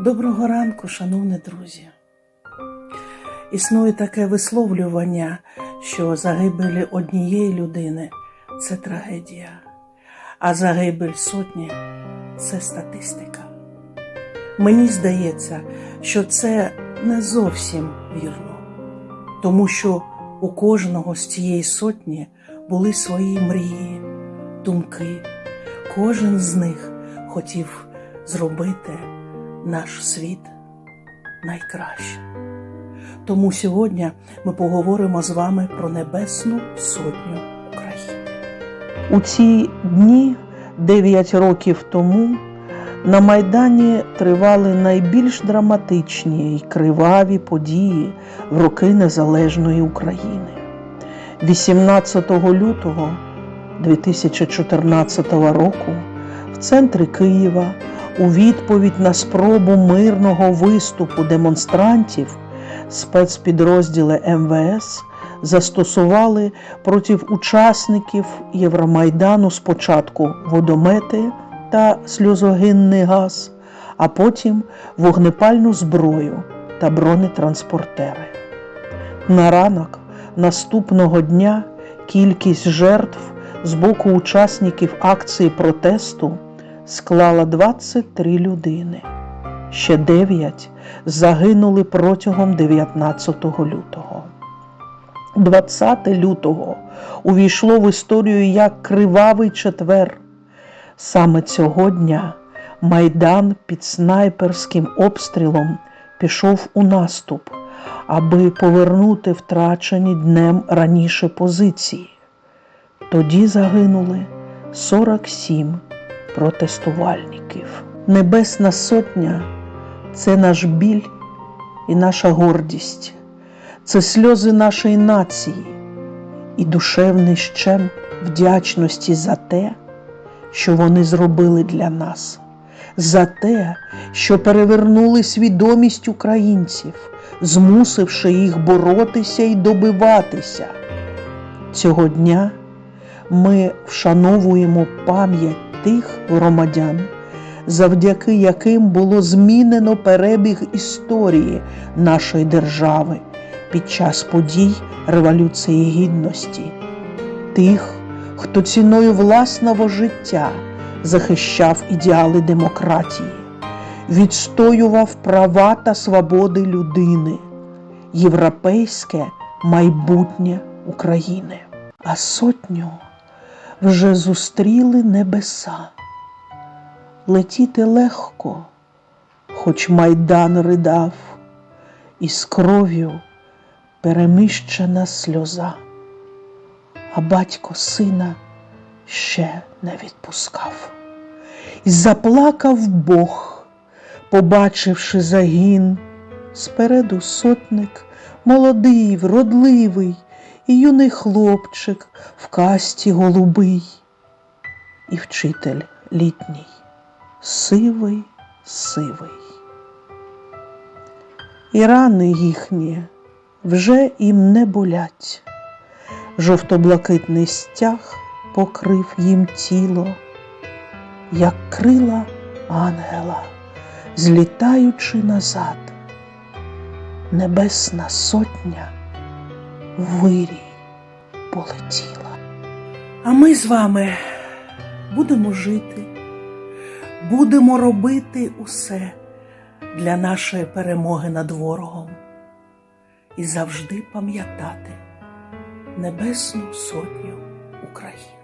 Доброго ранку, шановні друзі. Існує таке висловлювання, що загибель однієї людини це трагедія, а загибель сотні це статистика. Мені здається, що це не зовсім вірно, тому що у кожного з цієї сотні були свої мрії, думки. Кожен з них хотів зробити наш світ найкраще. Тому сьогодні ми поговоримо з вами про Небесну Сотню України. У ці дні, 9 років тому, на Майдані тривали найбільш драматичні й криваві події в роки Незалежної України. 18 лютого 2014 року в центрі Києва у відповідь на спробу мирного виступу демонстрантів спецпідрозділи МВС застосували проти учасників Євромайдану спочатку водомети та сльозогінний газ, а потім вогнепальну зброю та бронетранспортери. На ранок наступного дня кількість жертв з боку учасників акції протесту склала 23 людини. Ще 9 загинули протягом 19 лютого. 20 лютого увійшло в історію як Кривавий четвер. Саме цього дня Майдан під снайперським обстрілом пішов у наступ, аби повернути втрачені днем раніше позиції. Тоді загинули 47 протестувальників. Небесна Сотня це наш біль і наша гордість, це сльози нашої нації і душевний щем вдячності за те, що вони зробили для нас, за те, що перевернули свідомість українців, змусивши їх боротися і добиватися. Цього дня ми вшановуємо пам'ять тих громадян, завдяки яким було змінено перебіг історії нашої держави під час подій Революції Гідності, тих, хто ціною власного життя захищав ідеали демократії, відстоював права та свободи людини, європейське майбутнє України. А сотню вже зустріли небеса. Летіти легко, хоч майдан ридав, і з кров'ю переміщена сльоза, а батько сина ще не відпускав. І заплакав Бог, побачивши загін, спереду сотник, молодий, вродливий, і юний хлопчик в касті голубий, і вчитель літній, сивий, сивий. І рани їхні вже їм не болять, жовто-блакитний стяг покрив їм тіло, як крила ангела, злітаючи назад, небесна сотня вирій полетіла. А ми з вами будемо жити, будемо робити усе для нашої перемоги над ворогом і завжди пам'ятати Небесну Сотню України.